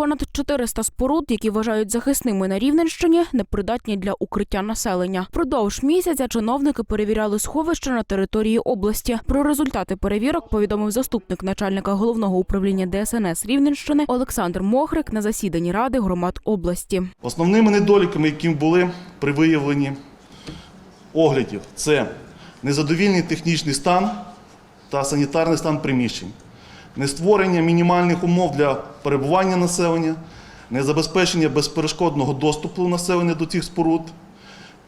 понад 400 споруд, які вважають захисними на Рівненщині, непридатні для укриття населення. Продовж місяця чиновники перевіряли сховища на території області. Про результати перевірок повідомив заступник начальника головного управління ДСНС Рівненщини Олександр Мохрик на засіданні ради громад області. Основними недоліками, які були при виявленні оглядів, це незадовільний технічний стан та санітарний стан приміщень, нестворення мінімальних умов для перебування населення, не забезпечення безперешкодного доступу населення до цих споруд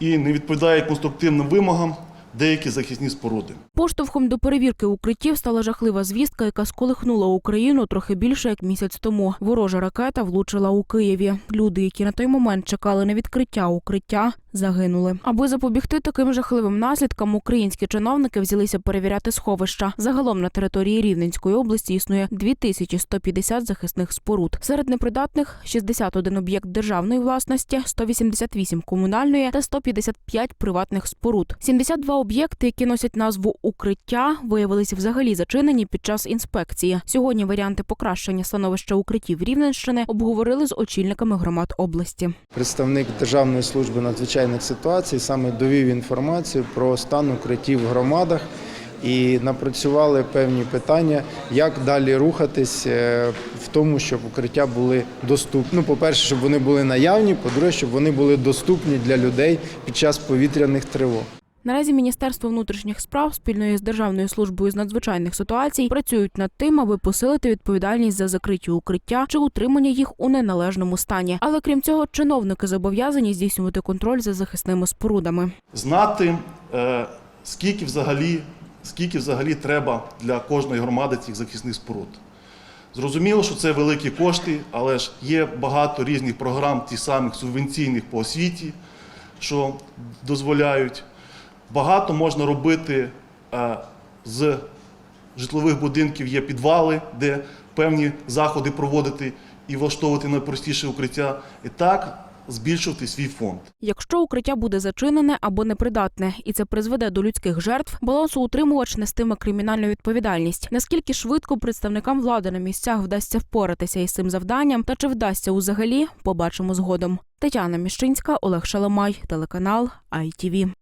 і не відповідає конструктивним вимогам деякі захисні споруди. Поштовхом до перевірки укриттів стала жахлива звістка, яка сколихнула Україну трохи більше як місяць тому. Ворожа ракета влучила у Києві. Люди, які на той момент чекали на відкриття укриття, загинули. Аби запобігти таким жахливим наслідкам, українські чиновники взялися перевіряти сховища. Загалом на території Рівненської області існує 2150 захисних споруд. Серед непридатних 61 об'єкт державної власності, 188 комунальної та 155 приватних споруд. 72 об'єкти, які носять назву укриття, виявилися взагалі зачинені під час інспекції. Сьогодні варіанти покращення становища укриттів Рівненщини обговорили з очільниками громад області. Представник Державної служби надзвичайних ситуацій саме довів інформацію про стан укриттів в громадах і напрацювали певні питання, як далі рухатись е, в тому, щоб укриття були доступні. Ну, по-перше, щоб вони були наявні, по-друге, щоб вони були доступні для людей під час повітряних тривог. Наразі Міністерство внутрішніх справ спільно з Державною службою з надзвичайних ситуацій працюють над тим, аби посилити відповідальність за закриті укриття чи утримання їх у неналежному стані. Але крім цього, чиновники зобов'язані здійснювати контроль за захисними спорудами. Знати, е, скільки взагалі, скільки взагалі треба для кожної громади цих захисних споруд. Зрозуміло, що це великі кошти, але ж є багато різних програм, тих самих субвенційних по освіті, що дозволяють. Багато можна робити е, з житлових будинків, є підвали, де певні заходи проводити і влаштовувати найпростіше укриття. І так збільшувати свій фонд. Якщо укриття буде зачинене або непридатне, і це призведе до людських жертв, балансоутримувач нестиме кримінальну відповідальність. Наскільки швидко представникам влади на місцях вдасться впоратися із цим завданням, та чи вдасться узагалі, побачимо згодом. Тетяна Міщинська, Олег Шаламай, телеканал ITV.